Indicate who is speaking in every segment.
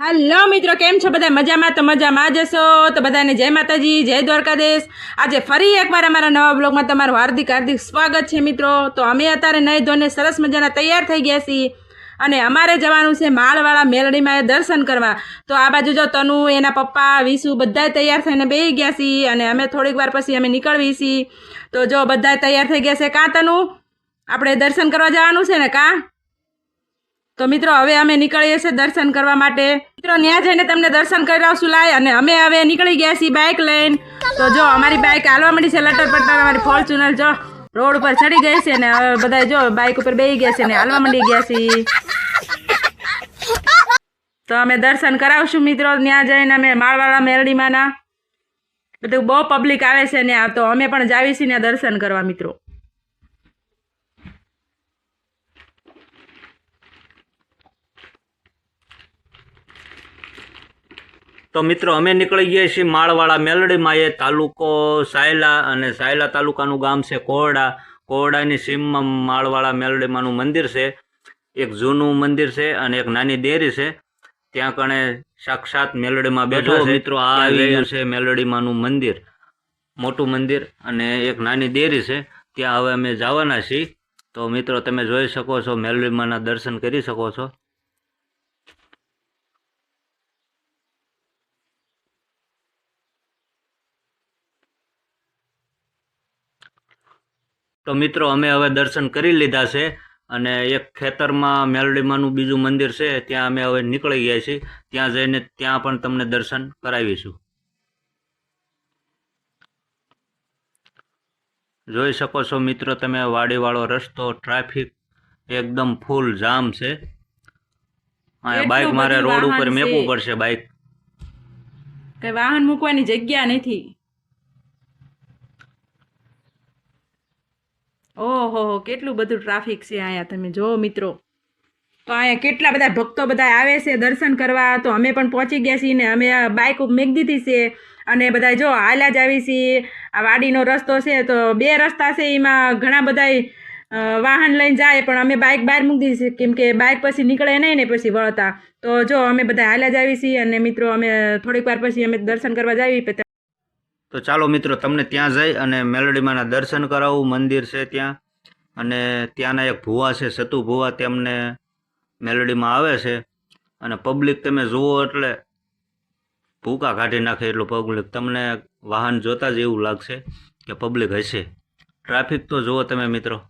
Speaker 1: હાલો મિત્રો, કેમ છો બધા? મજામાં? તો મજામાં જશો તો બધાને જય માતાજી, જય દ્વારકાધીશ. આજે ફરી એકવાર અમારા નવા બ્લોગમાં તમારું હાર્દિક હાર્દિક સ્વાગત છે મિત્રો. તો અમે અત્યારે નહીં ધોને સરસ મજાના તૈયાર થઈ ગયા છીએ. અને અમારે જવાનું છે માળવાળા મેલડીમાં દર્શન કરવા. તો આ બાજુ જો તનુ, એના પપ્પા, વિસુ બધા તૈયાર થઈને બેસી ગયા છીએ અને અમે થોડીક વાર પછી અમે નીકળવી છીએ. તો જો બધા તૈયાર થઈ ગયા છે, કાં તનુ? આપણે દર્શન કરવા જવાનું છે ને, કાં? તો મિત્રો, હવે અમે નીકળીએ છીએ દર્શન કરવા માટે. મિત્રો ત્યાં જઈને તમને દર્શન કરાવશું લાય, અને અમે હવે નીકળી ગયા છીએ બાઇક લઈને. તો જો, અમારી બાઇક હાલવા મળી છે, લટર પટર, અમારી ફોર્ચ્યુનર જો. રોડ ઉપર ચડી ગઈ છે ને, હવે બધા જો બાઇક ઉપર બેસી ગયા છે ને, હાલવા મળી ગયા છીએ. તો અમે દર્શન કરાવશું મિત્રો ત્યાં જઈને અમે માળવાળા મેરડીમાંના. બધું બહુ પબ્લિક આવે છે ને તો અમે પણ જાવી છીએ ત્યાં દર્શન કરવા મિત્રો.
Speaker 2: તો મિત્રો અમે નીકળી ગયા છીએ માળવાળા મેલડીમાં. એ તાલુકો સાયલા અને સાયલા તાલુકાનું ગામ છે કોરડા. કોરડાની સીમમાં માળવાળા મેલડીમાંનું મંદિર છે. એક જૂનું મંદિર છે અને એક નાની ડેરી છે. ત્યાં કણે સાક્ષાત મેલડીમાં બેઠો છે. મિત્રો આ આવી છે મેલડીમાંનું મંદિર. મોટું મંદિર અને એક નાની ડેરી છે. ત્યાં હવે અમે જવાના છીએ. તો મિત્રો તમે જોઈ શકો છો મેલડીમાંના દર્શન કરી શકો છો. તો મિત્રો અમે હવે દર્શન કરી લીધા છે અને એક ખેતરમાં મેલડીમાંનું બીજું મંદિર છે ત્યાં અમે હવે નીકળી ગયા છીએ. ત્યાં જઈને ત્યાં પણ તમને દર્શન કરાવીશું. જોઈ શકો છો મિત્રો તમે વાડીવાળો રસ્તો ટ્રાફિક એકદમ ફૂલ જામ છે. બાઇક મારે રોડ ઉપર
Speaker 1: મેપવું
Speaker 2: મેકવું પડશે બાઇક
Speaker 1: કઈ વાહન મૂકવાની જગ્યા નથી. ઓહો, કેટલું બધું ટ્રાફિક છે અહીંયા તમે જો મિત્રો. તો અહીંયા કેટલા બધા ભક્તો બધા આવે છે દર્શન કરવા. તો અમે પણ પહોંચી ગયા છીએ ને અમે બાઇક મેક દીધી છે. અને બધા જો હાલ્યા જ આવી છીએ. આ વાડીનો રસ્તો છે, તો બે રસ્તા છે એમાં ઘણા બધા વાહન લઈને જાય, પણ અમે બાઇક બહાર મૂકી દીધી છે. કેમ કે બાઇક પછી નીકળે નહીં ને પછી વળતા. તો જો અમે બધા હાલ્યા જ આવી છીએ અને મિત્રો, અમે થોડીક વાર પછી અમે દર્શન કરવા પછી
Speaker 2: તો ચાલો મિત્રો, તમને ત્યાં જઈ અને મેલડીમાંના દર્શન કરાવું. મંદિર છે ત્યાં. અને ત્યાંના એક ભુવા છે, સતુ ભુવા તેમને મેલડીમાં આવે છે. અને પબ્લિક તમે જુઓ એટલે ભૂકા કાઢી નાખે એટલું પબ્લિક. તમને વાહન જોતા જ એવું લાગશે કે પબ્લિક હશે. ટ્રાફિક તો જુઓ તમે મિત્રો.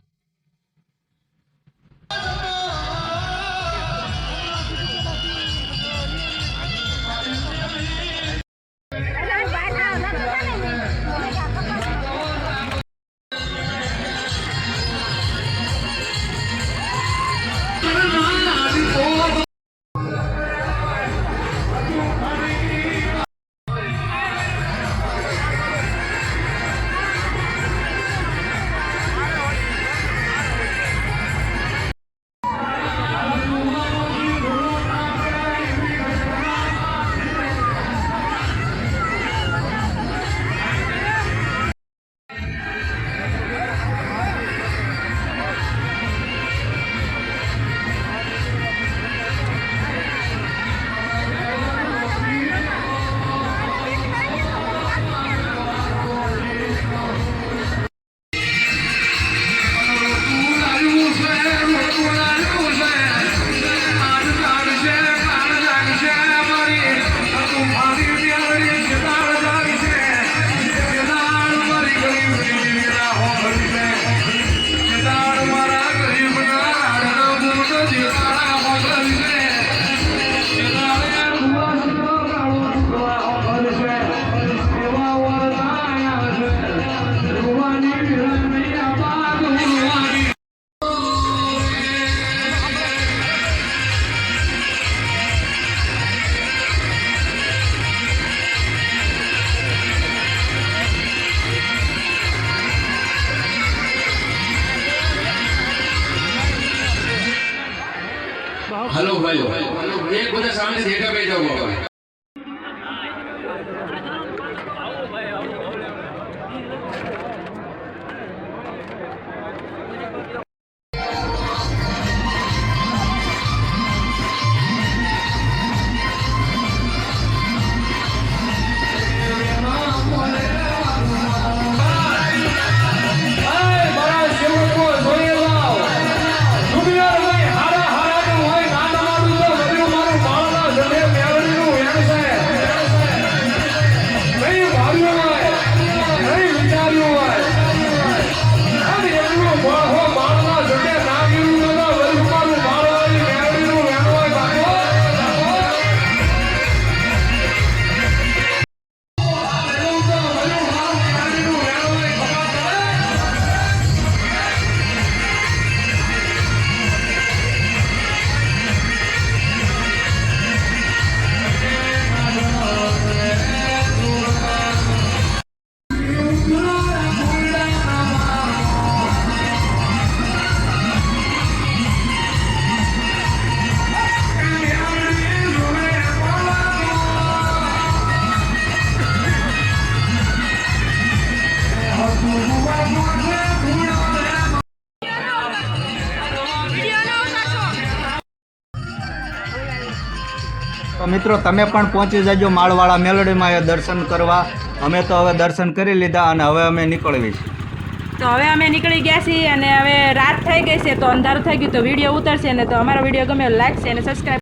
Speaker 3: હલો ભાઈ એક બધા સામે થિયેટર બેઠા જાઓ
Speaker 4: મિત્રો, તમે પણ પહોંચી જજો માળવાળા મેલડીમાં એ દર્શન કરવા. અમે તો હવે દર્શન કરી લીધા અને હવે અમે નીકળવી
Speaker 1: તો હવે અમે નીકળી ગયા છીએ અને હવે રાત થઈ ગઈ છે, તો અંધારું થઈ ગયું, તો વીડિયો ઉતરશે ને તો અમારો વીડિયો ગમે છે અને સબસ્ક્રાઈબ